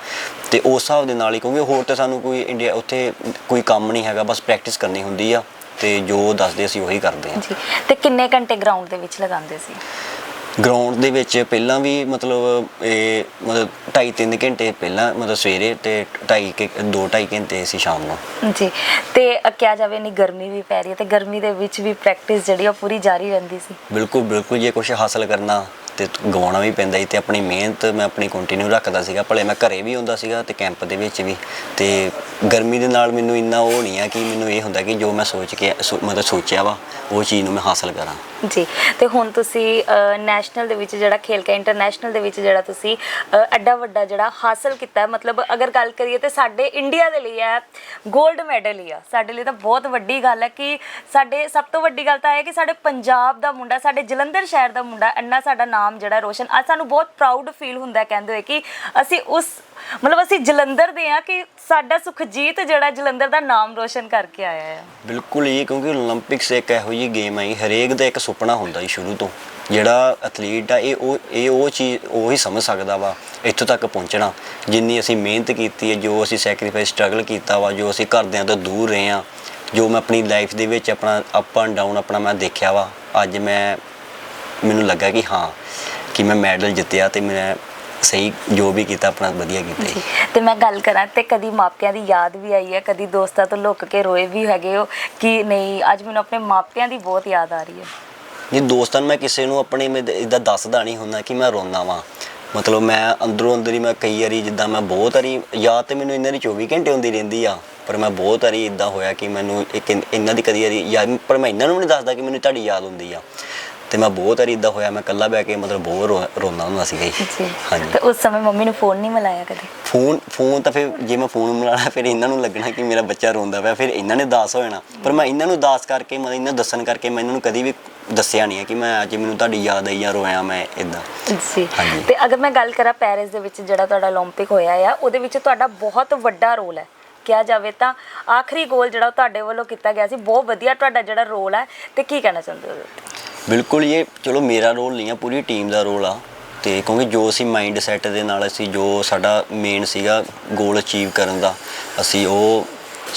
ਤੇ ਉਸ ਹਿਸਾਬ ਦੇ ਨਾਲ ਹੀ ਕਿਉਂਕਿ ਹੋਰ ਤਾਂ ਸਾਨੂੰ ਕੋਈ ਇੰਡੀਆ ਉੱਥੇ ਕੋਈ ਕੰਮ ਨਹੀਂ ਹੈਗਾ ਬਸ ਪ੍ਰੈਕਟਿਸ ਕਰਨੀ ਹੁੰਦੀ ਆ ਤੇ ਜੋ ਦੱਸਦੇ ਅਸੀਂ ਉਹੀ ਕਰਦੇ ਆ। ਜੀ ਤੇ ਕਿੰਨੇ ਘੰਟੇ ਗਰਾਊਂਡ ਦੇ ਵਿੱਚ ਲਗਾਉਂਦੇ ਸੀ? ਗਰਾਊਂਡ ਦੇ ਵਿੱਚ ਪਹਿਲਾਂ ਵੀ ਮਤਲਬ ਇਹ ਮਤਲਬ 2.5-3 ਘੰਟੇ ਪਹਿਲਾਂ ਮਤਲਬ ਸਵੇਰੇ ਤੇ 2.5 2.5 ਘੰਟੇ ਸੀ ਸ਼ਾਮ ਨੂੰ। ਜੀ ਤੇ ਕਿਹਾ ਜਾਵੇ ਨਹੀਂ ਗਰਮੀ ਵੀ ਪੈ ਰਹੀ ਹੈ ਤੇ ਗਰਮੀ ਦੇ ਵਿੱਚ ਵੀ ਪ੍ਰੈਕਟਿਸ ਜਿਹੜੀ ਆ ਪੂਰੀ ਜਾਰੀ ਰਹਿੰਦੀ ਸੀ। ਬਿਲਕੁਲ ਬਿਲਕੁਲ ਜੇ ਕੁਝ ਹਾਸਲ ਕਰਨਾ ਤੇ ਗਵਾਉਣਾ ਵੀ ਪੈਂਦਾ ਸੀ ਤੇ ਆਪਣੀ ਮਿਹਨਤ ਮੈਂ ਆਪਣੀ ਕੰਟੀਨਿਊ ਰੱਖਦਾ ਸੀਗਾ। ਭਲੇ ਮੈਂ ਘਰੇ ਵੀ ਹੁੰਦਾ ਸੀਗਾ ਤੇ ਕੈਂਪ ਦੇ ਵਿੱਚ ਵੀ। ਤੇ ਗਰਮੀ ਦੇ ਨਾਲ ਮੈਨੂੰ ਇੰਨਾ ਉਹ ਨਹੀਂ ਆ ਕਿ ਮੈਨੂੰ ਇਹ ਹੁੰਦਾ ਕਿ ਜੋ ਮੈਂ ਸੋਚ ਕੇ ਮਤਲਬ ਸੋਚਿਆ ਵਾ, ਉਹ ਚੀਜ਼ ਨੂੰ ਮੈਂ ਹਾਸਲ ਕਰਾਂ। ਜੀ, ਤੇ ਹੁਣ ਤੁਸੀਂ ਨੈਸ਼ਨਲ ਦੇ ਵਿੱਚ ਜਿਹੜਾ ਖੇਲ ਕੇ ਇੰਟਰਨੈਸ਼ਨਲ ਦੇ ਵਿੱਚ ਜਿਹੜਾ ਤੁਸੀਂ ਐਡਾ ਵੱਡਾ ਜਿਹੜਾ ਹਾਸਲ ਕੀਤਾ, ਮਤਲਬ ਅਗਰ ਗੱਲ ਕਰੀਏ ਤੇ ਸਾਡੇ ਇੰਡੀਆ ਦੇ ਲਈ ਹੈ 골ਡ ਮੈਡਲ ਹੀ ਆ। ਸਾਡੇ ਲਈ ਤਾਂ ਬਹੁਤ ਵੱਡੀ ਗੱਲ ਹੈ ਕਿ ਸਾਡੇ, ਸਭ ਤੋਂ ਵੱਡੀ ਗੱਲ ਤਾਂ ਇਹ ਹੈ ਕਿ ਸਾਡੇ ਪੰਜਾਬ ਦਾ ਮੁੰਡਾ, ਸਾਡੇ ਜਲੰਧਰ ਸ਼ਹਿਰ ਦਾ ਮੁੰਡਾ ਇੰਨਾ ਸਾਡਾ ਨਾਮ ਨਾਮ ਜਿਹੜਾ ਰੋਸ਼ਨ, ਅੱਜ ਸਾਨੂੰ ਬਹੁਤ ਪ੍ਰਾਊਡ ਫੀਲ ਹੁੰਦਾ ਕਹਿੰਦੇ ਹੋਏ ਕਿ ਅਸੀਂ ਉਸ, ਮਤਲਬ ਅਸੀਂ ਜਲੰਧਰ ਦੇ ਆ ਕਿ ਸਾਡਾ ਸੁਖਜੀਤ ਜਿਹੜਾ ਜਲੰਧਰ ਦਾ ਨਾਮ ਰੋਸ਼ਨ ਕਰਕੇ ਆਇਆ ਹੈ। ਬਿਲਕੁਲ ਹੀ ਕਿਉਂਕਿ 올림픽ਸ ਇੱਕ ਇਹੋ ਜਿਹੀ ਗੇਮ ਹੈ ਹਰੇਕ ਦਾ ਇੱਕ ਸੁਪਨਾ ਹੁੰਦਾ ਹੈ ਸ਼ੁਰੂ ਤੋਂ। ਜਿਹੜਾ ਐਥਲੀਟ ਆ, ਇਹ ਉਹ ਇਹ ਉਹ ਚੀਜ਼ ਉਹ ਹੀ ਸਮਝ ਸਕਦਾ ਵਾ, ਇੱਥੋਂ ਤੱਕ ਪਹੁੰਚਣਾ। ਜਿੰਨੀ ਅਸੀਂ ਮਿਹਨਤ ਕੀਤੀ ਹੈ, ਜੋ ਅਸੀਂ ਸੈਕਰੀਫਾਈਸ ਸਟਰਗਲ ਕੀਤਾ ਵਾ, ਜੋ ਅਸੀਂ ਘਰਦਿਆਂ ਤੋਂ ਦੂਰ ਰਹੇ ਆ ਜੋ ਮੈਂ ਆਪਣੀ ਲਾਈਫ ਦੇ ਵਿੱਚ ਆਪਣਾ ਅਪ ਐਂਡ ਡਾਊਨ ਆਪਣਾ ਮੈਂ ਦੇਖਿਆ ਵਾ, ਅੱਜ ਮੈਂ ਮੈਨੂੰ ਲੱਗਾ ਕਿ ਹਾਂ ਕਿ ਮੈਂ ਮੈਡਲ ਜਿੱਤਿਆ ਤੇ ਮੈਂ ਸਹੀ ਜੋ ਵੀ ਕੀਤਾ ਆਪਣਾ ਵਧੀਆ ਕੀਤਾ ਜੀ। ਤੇ ਮੈਂ ਗੱਲ ਕਰਾਂ ਤੇ ਕਦੀ ਮਾਪਿਆਂ ਦੀ ਯਾਦ ਵੀ ਆਈ ਹੈ ਕਦੀ ਦੋਸਤਾਂ ਤੋਂ ਲੁੱਕ ਕੇ ਰੋਏ ਵੀ ਹੈਗੇ ਹੋ ਕਿ ਨਹੀਂ ਅੱਜ ਮੈਨੂੰ ਆਪਣੇ ਮਾਪਿਆਂ ਦੀ ਬਹੁਤ ਯਾਦ ਆ ਰਹੀ ਹੈ। ਜੇ ਦੋਸਤਾਂ ਨੂੰ ਮੈਂ ਕਿਸੇ ਨੂੰ ਆਪਣੇ ਇਦਾਂ ਦੱਸਦਾ ਨਹੀਂ ਹੁੰਦਾ ਕਿ ਮੈਂ ਰੋਂਦਾ ਵਾਂ। ਮਤਲਬ ਮੈਂ ਅੰਦਰੋਂ ਅੰਦਰ ਹੀ ਮੈਂ ਕਈ ਵਾਰੀ ਜਿੱਦਾਂ ਮੈਂ ਬਹੁਤ ਵਾਰੀ ਯਾਦ ਤੇ ਮੈਨੂੰ ਇਹਨਾਂ ਦੀ 24 ਘੰਟੇ ਹੁੰਦੀ ਰਹਿੰਦੀ ਆ ਪਰ ਮੈਂ ਬਹੁਤ ਵਾਰੀ ਇਦਾਂ ਹੋਇਆ ਕਿ ਮੈਨੂੰ ਇੱਕ ਇਨ- ਇਹਨਾਂ ਦੀ ਕਦੀ ਵਾਰੀ ਯਾਦ ਪਰ ਮੈਂ ਇਹਨਾਂ ਨੂੰ ਨਹੀਂ ਦੱਸਦਾ ਕਿ ਮੈਨੂੰ ਤੁਹਾਡੀ ਯਾਦ ਹੁੰਦੀ ਆ। ਤੇ ਮੈਂ ਬਹੁਤ ਵਾਰੀ ਇਦਾਂ ਹੋਇਆ ਮੈਂ ਇਕੱਲਾ ਬਹਿ ਕੇ ਮਤਲਬ ਬਹੁਤ ਰੋ- ਰੋਂਦਾ ਹੁੰਦਾ ਸੀਗਾ ਜੀ ਜੀ ਹਾਂਜੀ ਤੇ ਉਸ ਸਮੇਂ ਮੰਮੀ ਨੂੰ ਫੋਨ ਨਹੀਂ ਮਿਲਾਇਆ ਕਦੇ ਫੋਨ ਫੋਨ ਤਾਂ ਫਿਰ ਜੇ ਮੈਂ ਫੋਨ ਮਿਲਾਣਾ ਫਿਰ ਇਹਨਾਂ ਨੂੰ ਲੱਗਣਾ ਕਿ ਮੇਰਾ ਬੱਚਾ ਰੋਂਦਾ ਪਿਆ ਫਿਰ ਇਹਨਾਂ ਨੇ ਦਾਸ ਹੋ ਜਾਣਾ ਪਰ ਮੈਂ ਇਹਨਾਂ ਨੂੰ ਦਾਸ ਕਰਕੇ ਮਤਲਬ ਇਹਨਾਂ ਨੂੰ ਦੱਸਣ ਕਰਕੇ ਮੈਂ ਇਹਨਾਂ ਨੂੰ ਕਦੀ ਵੀ ਦੱਸਿਆ ਨਹੀਂ ਹੈ ਕਿ ਮੈਂ ਅੱਜ ਮੈਨੂੰ ਤੁਹਾਡੀ ਯਾਦ ਆਈ ਜਾਂ ਰੋਇਆ ਮੈਂ ਇਦਾਂ ਜੀ ਹਾਂਜੀ। ਤੇ ਅਗਰ ਮੈਂ ਗੱਲ ਕਰਾਂ ਪੈਰਿਸ ਦੇ ਵਿੱਚ ਜਿਹੜਾ ਤੁਹਾਡਾ 올림픽 ਹੋਇਆ ਆ ਉਹਦੇ ਵਿੱਚ ਤੁਹਾਡਾ ਬਹੁਤ ਵੱਡਾ ਰੋਲ ਹੈ ਕਿਹਾ ਜਾਵੇ ਤਾਂ ਆਖਰੀ ਗੋਲ ਜਿਹੜਾ ਉਹ ਤੁਹਾਡੇ ਵੱਲੋਂ ਕੀਤਾ ਗਿਆ ਸੀ ਬਹੁਤ ਵਧੀਆ ਤੁਹਾਡਾ ਜਿਹੜਾ ਰੋਲ ਹੈ ਤੇ ਕੀ ਕਹਿਣਾ ਚਾਹੁੰਦੇ ਹੋ ਉਹਦੇ ਉੱਤੇ? ਬਿਲਕੁਲ ਇਹ ਚਲੋ ਮੇਰਾ ਰੋਲ ਨਹੀਂ ਆ, ਪੂਰੀ ਟੀਮ ਦਾ ਰੋਲ ਆ। ਤੇ ਕਿਉਂਕਿ ਜੋ ਅਸੀਂ ਮਾਈਂਡ ਸੈਟ ਦੇ ਨਾਲ ਅਸੀਂ ਜੋ ਸਾਡਾ ਮੇਨ ਸੀਗਾ ਗੋਲ ਅਚੀਵ ਕਰਨ ਦਾ, ਅਸੀਂ ਉਹ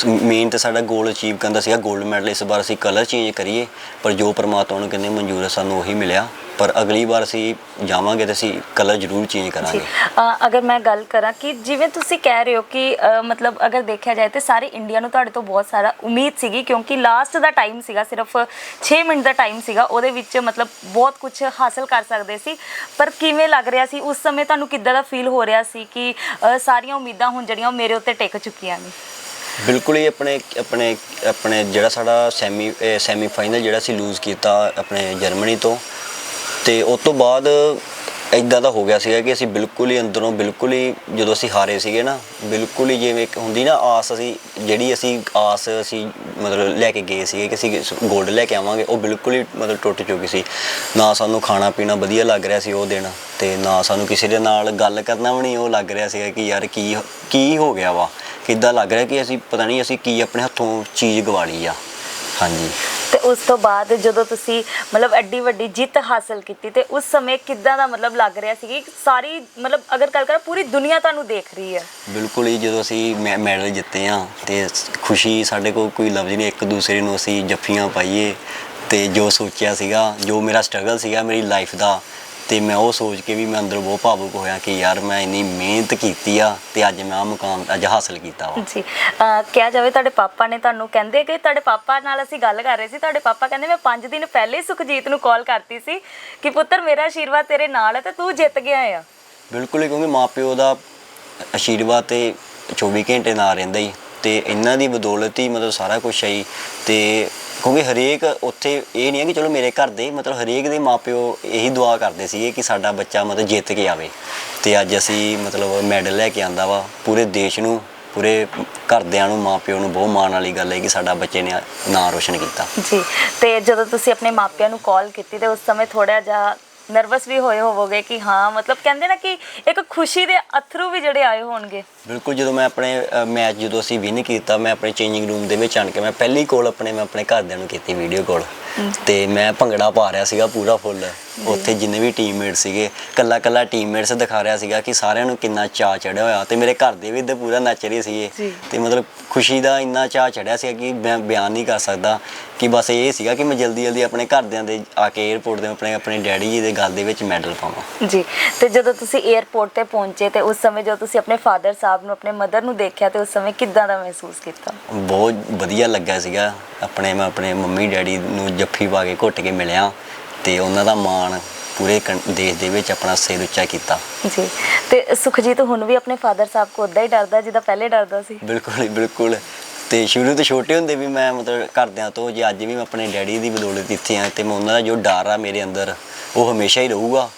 ਮੇਨ ਤੇ ਸਾਡਾ ਗੋਲ ਅਚੀਵ ਕਰਨ ਦਾ ਸੀਗਾ 골ਡ ਮੈਡਲ ਇਸ ਵਾਰ ਅਸੀਂ ਕਲਰ ਚੇਂਜ ਕਰੀਏ, ਪਰ ਜੋ ਪਰਮਾਤਮਾ ਨੂੰ ਕਹਿੰਦੇ, ਮਨਜ਼ੂਰ ਹੈ ਸਾਨੂੰ ਉਹੀ ਮਿਲਿਆ। ਪਰ ਅਗਲੀ ਵਾਰ ਅਸੀਂ ਜਾਵਾਂਗੇ ਤੇ ਅਸੀਂ ਕਲਰ ਜ਼ਰੂਰ ਚੇਂਜ ਜੀ ਕਰਾਂਗੇ। ਅ, ਅਗਰ ਮੈਂ ਗੱਲ ਕਰਾਂ ਕਿ ਜਿਵੇਂ ਤੁਸੀਂ ਕਹਿ ਰਹੇ ਹੋ ਕਿ ਅ, ਮਤਲਬ ਅਗਰ ਦੇਖਿਆ ਜਾਏ ਤੇ ਸਾਰੇ ਇੰਡੀਆ ਨੂੰ ਤੁਹਾਡੇ ਤੋਂ ਬਹੁਤ ਸਾਰਾ ਉਮੀਦ ਸੀਗੀ ਕਿਉਂਕਿ ਲਾਸਟ ਦਾ ਟਾਈਮ ਸੀਗਾ ਸਿਰਫ 6 ਮਿੰਟ ਦਾ ਟਾਈਮ ਸੀਗਾ ਉਹਦੇ ਵਿੱਚ ਮਤਲਬ ਬਹੁਤ ਕੁਝ ਹਾਸਲ ਕਰ ਸਕਦੇ ਸੀ। ਪਰ ਕਿਵੇਂ ਲੱਗ ਰਿਹਾ ਸੀ? ਉਸ ਸਮੇਂ ਤੁਹਾਨੂੰ ਕਿੱਦਾਂ ਦਾ ਫੀਲ ਹੋ ਰਿਹਾ ਸੀ ਕਿ ਅ, ਸਾਰੀਆਂ ਉਮੀਦਾਂ ਹੁਣ ਜਿਹੜੀਆਂ ਉਹ ਮੇਰੇ ਉੱਤੇ ਟਿਕ ਚੁੱਕੀਆਂ ਨੇ? ਬਿਲਕੁਲ ਹੀ ਆਪਣੇ ਆਪਣੇ ਆਪਣੇ ਜਿਹੜਾ ਸਾਡਾ ਸੈਮੀ ਸੈਮੀ ਫਾਈਨਲ ਜਿਹੜਾ ਸੀ ਲੂਜ਼ ਕੀਤਾ ਆਪਣੇ ਜਰਮਨੀ ਤੋਂ ਤੇ ਉਸ ਤੋਂ ਬਾਅਦ ਇਦਾਂ ਦਾ ਹੋ ਗਿਆ ਸੀਗਾ ਕਿ ਅਸੀਂ ਬਿਲਕੁਲ ਹੀ ਅੰਦਰੋਂ ਬਿਲਕੁਲ ਹੀ ਜਦੋਂ ਅਸੀਂ ਹਾਰੇ ਸੀਗੇ ਨਾ, ਬਿਲਕੁਲ ਹੀ ਜਿਵੇਂ ਇੱਕ ਹੁੰਦੀ ਨਾ ਆਸ ਅਸੀਂ, ਜਿਹੜੀ ਅਸੀਂ ਆਸ ਅਸੀਂ ਮਤਲਬ ਲੈ ਕੇ ਗਏ ਸੀਗੇ ਕਿ ਅਸੀਂ 골ਡ ਲੈ ਕੇ ਆਵਾਂਗੇ, ਉਹ ਬਿਲਕੁਲ ਹੀ ਮਤਲਬ ਟੁੱਟ ਚੁੱਕੀ ਸੀ। ਨਾ ਸਾਨੂੰ ਖਾਣਾ ਪੀਣਾ ਵਧੀਆ ਲੱਗ ਰਿਹਾ ਸੀ ਉਹ ਦਿਨ ਤੇ ਨਾ ਸਾਨੂੰ ਕਿਸੇ ਦੇ ਨਾਲ ਗੱਲ ਕਰਨਾ ਵੀ ਨਹੀਂ, ਉਹ ਲੱਗ ਰਿਹਾ ਸੀਗਾ ਕਿ ਯਾਰ ਕੀ ਕੀ ਹੋ ਗਿਆ ਵਾ? ਕਿੱਦਾਂ ਲੱਗ ਰਿਹਾ ਕਿ ਅਸੀਂ, ਪਤਾ ਨਹੀਂ ਅਸੀਂ ਕੀ ਆਪਣੇ ਹੱਥੋਂ ਚੀਜ਼ ਗਵਾ ਲਈ ਆ। ਹਾਂਜੀ। ਤੇ ਉਸ ਤੋਂ ਬਾਅਦ ਜਦੋਂ ਤੁਸੀਂ ਮਤਲਬ ਐਡੀ ਵੱਡੀ ਜਿੱਤ ਹਾਸਲ ਕੀਤੀ ਤੇ ਉਸ ਸਮੇਂ ਕਿੱਦਾਂ ਦਾ ਮਤਲਬ ਲੱਗ ਰਿਹਾ ਸੀ ਕਿ ਸਾਰੀ ਮਤਲਬ ਅਗਰ ਗੱਲ ਕਰਾਂ ਪੂਰੀ ਦੁਨੀਆ ਤੁਹਾਨੂੰ ਦੇਖ ਰਹੀ ਹੈ? ਬਿਲਕੁਲ ਹੀ ਜਦੋਂ ਅਸੀਂ ਮੈ- ਮੈਡਲ ਜਿੱਤੇ ਆ ਤੇ ਖੁਸ਼ੀ ਸਾਡੇ ਕੋਲ ਕੋਈ ਲਫ਼ਜ਼ ਨਹੀਂ, ਇੱਕ ਦੂਸਰੇ ਨੂੰ ਅਸੀਂ ਜੱਫੀਆਂ ਪਾਈਏ ਤੇ ਜੋ ਸੋਚਿਆ ਸੀਗਾ, ਜੋ ਮੇਰਾ ਸਟਰਗਲ ਸੀਗਾ, ਮੇਰੀ ਲਾਈਫ ਦਾ ਤੇ ਮੈਂ ਉਹ ਸੋਚ ਕੇ ਵੀ ਮੈਂ ਅੰਦਰ ਬਹੁਤ ਭਾਵੁਕ ਹੋਇਆ ਕਿ ਯਾਰ ਮੈਂ ਇੰਨੀ ਮਿਹਨਤ ਕੀਤੀ ਆ ਤੇ ਅੱਜ ਮੈਂ ਆ ਮੁਕਾਮ ਅੱਜ ਹਾਸਲ ਕੀਤਾ ਵਾ। ਜੀ ਅਹ ਕਿਹਾ ਜਾਵੇ ਤੁਹਾਡੇ ਪਾਪਾ ਨੇ ਤੁਹਾਨੂੰ ਕਹਿੰਦੇ ਕਿ ਤੁਹਾਡੇ ਪਾਪਾ ਨਾਲ ਅਸੀਂ ਗੱਲ ਕਰ ਰਹੇ ਸੀ ਤੁਹਾਡੇ ਪਾਪਾ ਕਹਿੰਦੇ ਮੈਂ 5 ਦਿਨ ਪਹਿਲੇ ਹੀ ਸੁਖਜੀਤ ਨੂੰ ਕਾਲ ਕਰਤੀ ਸੀ ਕਿ ਪੁੱਤਰ ਮੇਰਾ ਆਸ਼ੀਰਵਾਦ ਤੇਰੇ ਨਾਲ ਹੈ ਤੇ ਤੂੰ ਜਿੱਤ ਗਿਆ ਆ। ਬਿਲਕੁਲ ਹੀ ਕਿਉਂਕਿ ਮਾਪਿਓ ਦਾ ਆਸ਼ੀਰਵਾਦ ਤੇ 24 ਘੰਟੇ ਨਾਲ ਰਹਿੰਦਾ ਹੀ। ਤੇ ਇਹਨਾਂ ਦੀ ਬਦੌਲਤ ਹੀ ਮਤਲਬ ਸਾਰਾ ਕੁਝ ਹੈ ਜੀ ਤੇ ਕਿਉਂਕਿ ਹਰੇਕ ਉੱਥੇ ਇਹ ਨਹੀਂ ਹੈ ਕਿ ਚਲੋ ਮੇਰੇ ਘਰ ਦੇ, ਮਤਲਬ ਹਰੇਕ ਦੇ ਮਾਪਿਓ ਇਹੀ ਦੁਆ ਕਰਦੇ ਸੀਗੇ ਕਿ ਸਾਡਾ ਬੱਚਾ ਮਤਲਬ ਜਿੱਤ ਕੇ ਆਵੇ। ਤੇ ਅੱਜ ਅਸੀਂ ਮਤਲਬ ਮੈਡਲ ਲੈ ਕੇ ਆਂਦਾ ਵਾ, ਪੂਰੇ ਦੇਸ਼ ਨੂੰ, ਪੂਰੇ ਘਰਦਿਆਂ ਨੂੰ, ਮਾਪਿਓ ਨੂੰ ਬਹੁਤ ਮਾਣ ਵਾਲੀ ਗੱਲ ਹੈ ਕਿ ਸਾਡਾ ਬੱਚੇ ਨੇ ਨਾਂ ਰੋਸ਼ਨ ਕੀਤਾ। ਜੀ, ਤੇ ਜਦੋਂ ਤੁਸੀਂ ਆਪਣੇ ਮਾਪਿਆਂ ਨੂੰ ਕਾਲ ਕੀਤੀ ਤੇ ਉਸ ਸਮੇਂ ਥੋੜਾ ਜਿਹਾ ਨਰਵਸ ਵੀ ਹੋਏ ਹੋਵੋਗੇ ਕਿ ਹਾਂ ਮਤਲਬ ਕਹਿੰਦੇ ਨਾ ਕਿ ਇੱਕ ਖੁਸ਼ੀ ਦੇ ਅਥਰੂ ਵੀ ਜਿਹੜੇ ਆਏ ਹੋਣਗੇ। ਬਿਲਕੁਲ ਜਦੋਂ ਮੈਂ ਆਪਣੇ ਮੈਚ ਜਦੋਂ ਅਸੀਂ ਵਿਨ ਕੀਤਾ ਮੈਂ ਆਪਣੇ ਚੇਂਜਿੰਗ ਰੂਮ ਦੇ ਵਿੱਚ ਆਣ ਕੇ ਮੈਂ ਪਹਿਲੀ ਕੋਲ ਆਪਣੇ ਮੈਂ ਆਪਣੇ ਘਰਦਿਆਂ ਨੂੰ ਕੀਤੀ ਵੀਡੀਓ ਕਾਲ ਤੇ ਮੈਂ ਭੰਗੜਾ ਪਾ ਰਿਹਾ ਸੀਗਾ ਪੂਰਾ ਫੁੱਲ ਉੱਥੇ ਜਿੰਨੇ ਵੀ ਟੀਮਮੇਟ ਸੀਗੇ ਕੱਲਾ ਕੱਲਾ ਟੀਮਮੇਟਸ ਦਿਖਾ ਰਿਹਾ ਸੀਗਾ ਕਿ ਸਾਰਿਆਂ ਨੂੰ ਕਿੰਨਾ ਚਾਹ ਚੜਿਆ ਹੋਇਆ ਤੇ ਮੇਰੇ ਘਰ ਦੇ ਵੀ ਇੱਧਰ ਪੂਰਾ ਨੱਚ ਰਹੇ ਸੀਗੇ ਤੇ ਮਤਲਬ ਖੁਸ਼ੀ ਦਾ ਇੰਨਾ ਚਾਹ ਚੜਿਆ ਸੀ ਕਿ ਮੈਂ ਬਿਆਨ ਨਹੀਂ ਕਰ ਸਕਦਾ ਕਿ ਬਸ ਇਹ ਸੀਗਾ ਕਿ ਮੈਂ ਜਲਦੀ ਜਲਦੀ ਆਪਣੇ ਘਰਦਿਆਂ ਦੇ ਆ ਕੇ 에어ਪੋਰਟ ਦੇ ਆਪਣੇ ਆਪਣੇ ਡੈਡੀ ਜੀ ਦੇ ਗੱਲ ਦੇ ਵਿੱਚ ਮੈਡਲ ਪਾਵਾਂ। ਜੀ ਤੇ ਜਦੋਂ ਤੁਸੀਂ 에어ਪੋਰਟ ਤੇ ਪਹੁੰਚੇ ਤੇ ਉਸ ਸਮੇਂ ਜਦੋਂ ਤੁਸੀਂ ਆਪਣੇ ਫਾਦਰ ਸਾਹਿਬ ਨੂੰ ਆਪਣੇ ਮਦਰ ਨੂੰ ਦੇਖਿਆ ਤੇ ਉਸ ਸਮੇਂ ਕਿੱਦਾਂ ਦਾ ਮਹਿਸੂਸ ਕੀਤਾ? ਬਹੁਤ ਵਧੀਆ ਲੱਗਾ ਸੀਗਾ। ਆਪਣੇ ਮੈਂ ਆਪਣੇ ਮੰਮੀ ਡੈਡੀ ਨੂੰ ਜੱਫੀ ਪਾ ਕੇ ਘੁੱਟ ਕੇ ਮਿਲਿਆ। ਤੇ ਉਹਨਾਂ ਦਾ ਮਾਣ ਪੂਰੇ ਕੰ- ਦੇਸ਼ ਦੇ ਵਿੱਚ ਆਪਣਾ ਸਿਰ ਉੱਚਾ ਕੀਤਾ। ਜੀ ਤੇ ਸੁਖਜੀਤ ਹੁਣ ਵੀ ਆਪਣੇ ਫਾਦਰ ਸਾਹਿਬ ਕੋ ਉਦਾਂ ਹੀ ਡਰਦਾ ਜਿੱਦਾਂ ਪਹਿਲੇ ਡਰਦਾ ਸੀ? ਬਿਲਕੁਲ ਹੀ ਬਿਲਕੁਲ। ਤੇ ਸ਼ੁਰੂ ਤੋਂ ਛੋਟੇ ਹੁੰਦੇ ਵੀ ਮੈਂ ਮਤਲਬ ਘਰਦਿਆਂ ਤੋਂ ਜੇ ਅੱਜ ਵੀ ਮੈਂ ਆਪਣੇ ਡੈਡੀ ਦੀ ਬਦੌਲਤ ਇੱਥੇ ਆ ਤੇ ਮੈਂ ਉਹਨਾਂ ਦਾ ਜੋ ਡਰ ਆ ਮੇਰੇ ਅੰਦਰ ਉਹ ਹਮੇਸ਼ਾ ਹੀ ਰਹੂਗਾ।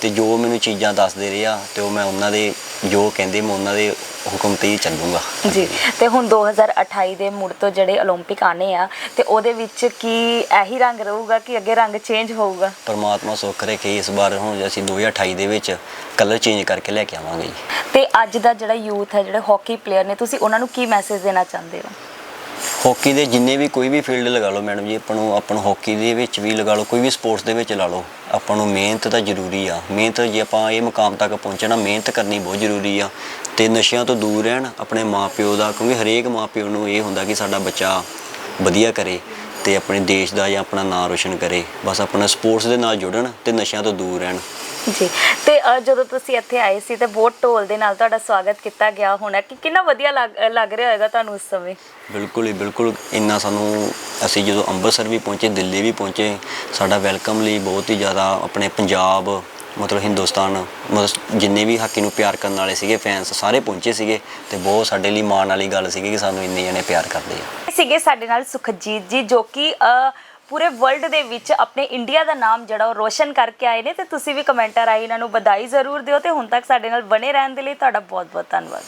ਤੇ ਜੋ ਮੈਨੂੰ ਚੀਜ਼ਾਂ ਦੱਸਦੇ ਰਹੇ ਆ ਤੇ ਉਹ ਮੈਂ ਉਹਨਾਂ ਦੇ ਜੋ ਕਹਿੰਦੇ ਮੈਂ ਉਹਨਾਂ ਦੇ ਹੁਕਮ ਤੇ ਹੀ ਚੱਲੂਗਾ ਜੀ ਤੇ ਹੁਣ 2028 ਦੇ ਮੁੜ ਤੋਂ ਜਿਹੜੇ 올림픽 ਆਨੇ ਆ ਤੇ ਉਹਦੇ ਵਿੱਚ ਕੀ ਇਹੀ ਰੰਗ ਰਹੂਗਾ ਕਿ ਅੱਗੇ ਰੰਗ ਚੇਂਜ ਹੋਊਗਾ ਪਰਮਾਤਮਾ ਸੁੱਖ ਰੱਖੇ ਇਸ ਵਾਰ ਹੁਣ ਅਸੀਂ 2028 ਦੇ ਵਿੱਚ ਕਲਰ ਚੇਂਜ ਕਰਕੇ ਲੈ ਕੇ ਆਵਾਂਗੇ ਜੀ ਤੇ ਅੱਜ ਦਾ ਜਿਹੜਾ ਯੂਥ ਹੈ ਜਿਹੜੇ ਹਾਕੀ ਪਲੇਅਰ ਨੇ ਤੁਸੀਂ ਉਹਨਾਂ ਨੂੰ ਕੀ ਮੈਸੇਜ ਦੇਣਾ ਚਾਹੁੰਦੇ ਹੋ ਹਾਕੀ ਦੇ ਜਿੰਨੇ ਵੀ ਕੋਈ ਵੀ ਫੀਲਡ ਲਗਾ ਲਓ ਮੈਡਮ ਜੀ ਆਪਾਂ ਨੂੰ ਆਪਾਂ ਨੂੰ ਹਾਕੀ ਦੇ ਵਿੱਚ ਵੀ ਲਗਾ ਲਓ ਕੋਈ ਵੀ ਸਪੋਰਟਸ ਦੇ ਵਿੱਚ ਲਾ ਲਓ ਆਪਾਂ ਨੂੰ ਮਿਹਨਤ ਤਾਂ ਜ਼ਰੂਰੀ ਆ। ਮਿਹਨਤ ਜੇ ਆਪਾਂ ਇਹ ਮੁਕਾਮ ਤੱਕ ਪਹੁੰਚਣਾ, ਮਿਹਨਤ ਕਰਨੀ ਬਹੁਤ ਜ਼ਰੂਰੀ ਆ। ਤੇ ਨਸ਼ਿਆਂ ਤੋਂ ਦੂਰ ਰਹਿਣ ਆਪਣੇ ਮਾਪਿਓ ਦਾ, ਕਿਉਂਕਿ ਹਰੇਕ ਮਾਪਿਓ ਨੂੰ ਇਹ ਹੁੰਦਾ ਕਿ ਸਾਡਾ ਬੱਚਾ ਵਧੀਆ ਕਰੇ ਤੇ ਆਪਣੇ ਦੇਸ਼ ਦਾ ਜਾਂ ਆਪਣਾ ਨਾਂ ਰੋਸ਼ਨ ਕਰੇ। ਬਸ ਆਪਣਾ ਸਪੋਰਟਸ ਦੇ ਨਾਲ ਜੁੜਨ ਤੇ ਨਸ਼ਿਆਂ ਤੋਂ ਦੂਰ ਰਹਿਣ। ਜੀ। ਤੇ ਅ, ਜਦੋਂ ਤੁਸੀਂ ਇੱਥੇ ਆਏ ਸੀ ਤੇ ਬਹੁਤ ਢੋਲ ਦੇ ਨਾਲ ਤੁਹਾਡਾ ਸਵਾਗਤ ਕੀਤਾ ਗਿਆ ਹੋਣਾ। ਕਿ ਕਿੰਨਾ ਵਧੀਆ ਲੱਗ ਲੱਗ ਰਿਹਾ ਹੋਏਗਾ ਤੁਹਾਨੂੰ ਉਸ ਸਮੇਂ? ਬਿਲਕੁਲ ਹੀ ਬਿਲਕੁਲ। ਇੰਨਾ ਸਾਨੂੰ ਅਸੀਂ ਜਦੋਂ ਅੰਮ੍ਰਿਤਸਰ ਵੀ ਪਹੁੰਚੇ ਦਿੱਲੀ ਵੀ ਪਹੁੰਚੇ ਸਾਡਾ ਵੈਲਕਮ ਲਈ ਬਹੁਤ ਹੀ ਜ਼ਿਆਦਾ ਆਪਣੇ ਪੰਜਾਬ ਮਤਲਬ ਹਿੰਦੁਸਤਾਨ ਮਤਲਬ ਜਿੰਨੇ ਵੀ ਹਾਕੀ ਨੂੰ ਪਿਆਰ ਕਰਨ ਵਾਲੇ ਸੀਗੇ ਫੈਨਸ ਸਾਰੇ ਪਹੁੰਚੇ ਸੀਗੇ ਤੇ ਬਹੁਤ ਸਾਡੇ ਲਈ ਮਾਣ ਵਾਲੀ ਗੱਲ ਸੀਗੀ ਕਿ ਸਾਨੂੰ ਇੰਨੇ ਜਣੇ ਪਿਆਰ ਕਰਦੇ ਆ। ਸੀਗੇ ਸਾਡੇ ਨਾਲ ਸੁਖਜੀਤ ਜੀ ਜੋ ਕਿ ਅ, ਪੂਰੇ ਵਰਲਡ ਦੇ ਵਿੱਚ ਆਪਣੇ ਇੰਡੀਆ ਦਾ ਨਾਮ ਜਿਹੜਾ ਉਹ ਰੋਸ਼ਨ ਕਰਕੇ ਆਏ ਨੇ ਤੇ ਤੁਸੀਂ ਵੀ ਕਮੈਂਟਾਂ ਰਾਹੀਂ ਇਹਨਾਂ ਨੂੰ ਵਧਾਈ ਜ਼ਰੂਰ ਦਿਓ ਤੇ ਹੁਣ ਤੱਕ ਸਾਡੇ ਨਾਲ ਬਣੇ ਰਹਿਣ ਦੇ ਲਈ ਤੁਹਾਡਾ ਬਹੁਤ ਬਹੁਤ ਧੰਨਵਾਦ।